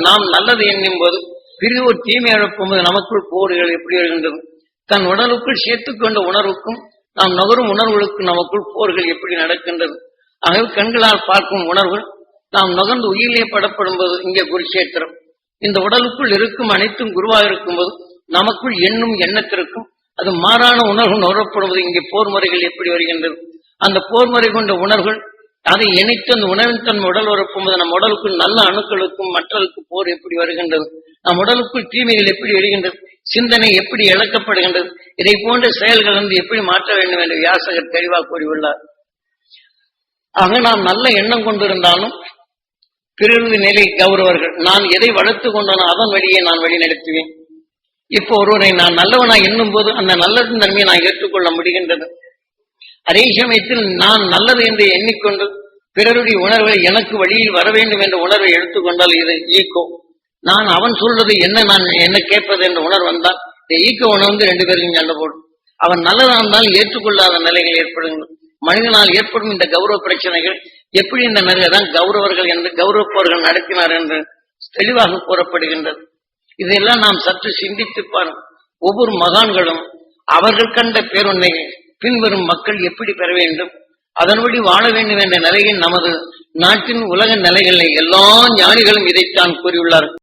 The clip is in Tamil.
நாம் நல்லது எண்ணும் போது பிரிவோர் தீமை எழுப்பும்போது நமக்குள் போர்கள் எப்படி வருகின்றது தன் உடலுக்குள் சேர்த்துக்கொண்ட உணர்வுக்கும் நாம் நுகரும் உணர்வுகளுக்கும் நமக்குள் போர்கள் எப்படி நடக்கின்றது? ஆகவே கண்களால் பார்க்கும் உணர்வுகள் நாம் நுகர்ந்து உயிரிலே படப்படும் போது இங்கே குருஷேத்திரம் இந்த உடலுக்குள் இருக்கும் அனைத்தும் குருவாக இருக்கும்போது நமக்குள் எண்ணும் எண்ணத்திற்கும் அது மாறான உணர்வு நுகரப்படுவது இங்கே போர் முறைகள் எப்படி வருகின்றது? அந்த போர் முறை கொண்ட உணர்வுகள் அதை இணைத்து அந்த உணவின் தன் உடல் உறப்பும் நம் உடலுக்குள் நல்ல அணுக்களுக்கும் மற்றலுக்கு போர் எப்படி வருகின்றது? நம் உடலுக்குள் தீமைகள் எப்படி வருகின்றது சிந்தனை எப்படி இழக்கப்படுகின்றது? இதை போன்ற செயல்கள் வந்து எப்படி மாற்ற வேண்டும் என்று வியாசகர் தெளிவாக கூறியுள்ளார். ஆக நாம் நல்ல எண்ணம் கொண்டிருந்தாலும் பிறகு நிலை கௌரவர்கள். நான் எதை வளர்த்து கொண்டானோ அதன் வழியே நான் வழி நடத்துவேன். இப்போ ஒருவரை நான் நல்லவனாய் எண்ணும் போது அந்த நல்லதின் தன்மையை நான் ஏற்றுக்கொள்ள முடிகின்றது. அதே சமயத்தில் நான் நல்லது என்று எண்ணிக்கொண்டு பிறருடைய உணர்வை எனக்கு வழியில் வர வேண்டும் என்ற உணர்வை எடுத்துக்கொண்டால் இது ஈக்கோ. நான் அவன் சொல்றது என்ன நான் என்ன கேட்பது என்ற உணர்வு வந்தால் இந்த ஈக்கோ உணர்ந்து ரெண்டு பேருக்கும் சண்டை போடும் அவன் நல்லதா இருந்தால் ஏற்றுக்கொள்ளாத நிலைகள் ஏற்படுங்க மனிதனால் ஏற்படும் இந்த கௌரவ பிரச்சனைகள் எப்படி இந்த நிலையை தான் கௌரவர்கள் என்று கௌரவப்பவர்கள் நடத்தினார் என்று தெளிவாக கூறப்படுகின்றது. இதையெல்லாம் நாம் சற்று சிந்தித்து பாருங்கள். ஒவ்வொரு மகான்களும் அவர்கள் கண்ட பேரொன்னை பின்வரும் மக்கள் எப்படி பெற வேண்டும்? அதன்படி வாழ வேண்டும் என்ற நிலையில் நமது நாட்டின் உலக நிலைகளில் எல்லா ஞானிகளும் இதைத்தான் கூறியுள்ளார்கள்.